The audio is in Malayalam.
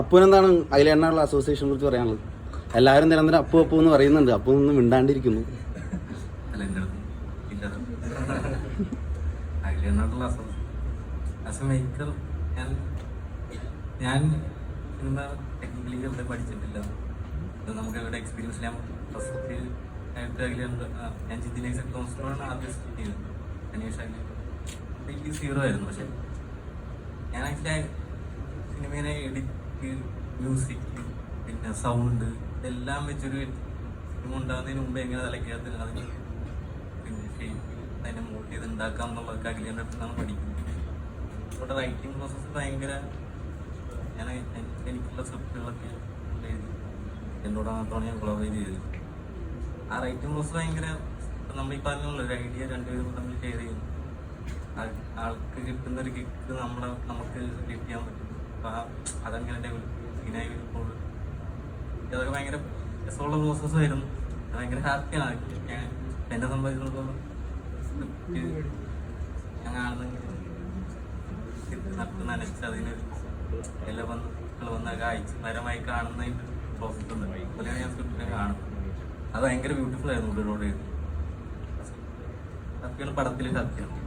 അപ്പുവിനെന്താണ് അഖിലേണ്ണുള്ള അസോസിയേഷനെ കുറിച്ച് പറയാനുള്ളത്? എല്ലാവരും നിരന്തരം അപ്പു അപ്പു എന്ന് പറയുന്നുണ്ട്. അപ്പു ഒന്നും മിണ്ടാണ്ടിരിക്കുന്നു. ഞാൻ സിനിമ ടെക്നിക്കലി പഠിച്ചിട്ടില്ല. നമുക്ക് എക്സ്പീരിയൻസ് ഞാൻ ഞാൻ അതിൽ സീറോ ആയിരുന്നു. ഞാൻ ആക്ച്വലി സിനിമയിലെ എഡിറ്റ് മ്യൂസിക് പിന്നെ സൗണ്ട് ഇതെല്ലാം വെച്ചൊരു ഉണ്ടാകുന്നതിന് മുമ്പ് എങ്ങനെ തലക്കകത്ത് അതിന് പിന്നെ ഷേപ്പ് അതിനെ മോട്ട് ചെയ്ത് ഉണ്ടാക്കാം എന്നുള്ളതൊക്കെ അഖിലേന്റെ അടുത്ത് നിന്നാണ് പഠിക്കുന്നത്. ഇവിടെ റൈറ്റിംഗ് പ്രോസസ്സ് ഭയങ്കര ഞാൻ എനിക്കുള്ള സ്ക്രിപ്റ്റുകളൊക്കെ എഴുതി എന്നോട് മാത്രമാണ് ഞാൻ കൊളാബറേറ്റ് ചെയ്തത്. ആ റൈറ്റിംഗ് പ്രോസസ്സ് ഭയങ്കര നമ്മൾ ഈ പറഞ്ഞുള്ള ഒരു ഐഡിയ രണ്ടുപേരും തമ്മിൽ ഷെയർ ചെയ്യുന്നു. ആൾക്ക് കിട്ടുന്ന ഒരു കിക്ക് നമ്മളെ നമുക്ക് ലിഫ്റ്റ് ചെയ്യാൻ പറ്റും. അതങ്ങനെ സീനായി വരുമ്പോൾ ഇതൊക്കെ ഭയങ്കര രസമുള്ള പ്രോസസ്സ് ആയിരുന്നു. ഞാൻ ഭയങ്കര ഹാപ്പിയാണ് ഞാൻ എന്നെ സംബന്ധിച്ചിടത്തോളം ഞാൻ നനച്ച് അതിനൊരു എല്ലാ വന്ന് വന്ന കാഴ്ച മരമായി കാണുന്ന പ്രോസസ്സ് ഉണ്ട്. അതുപോലെയാണ് ഞാൻ സ്ക്രിപ്റ്റിനെ കാണുന്നത്. അത് ഭയങ്കര ബ്യൂട്ടിഫുൾ ആയിരുന്നു ഉള്ളിലൂടെ സത്യമാണ് പടത്തിൽ സത്യമാണ്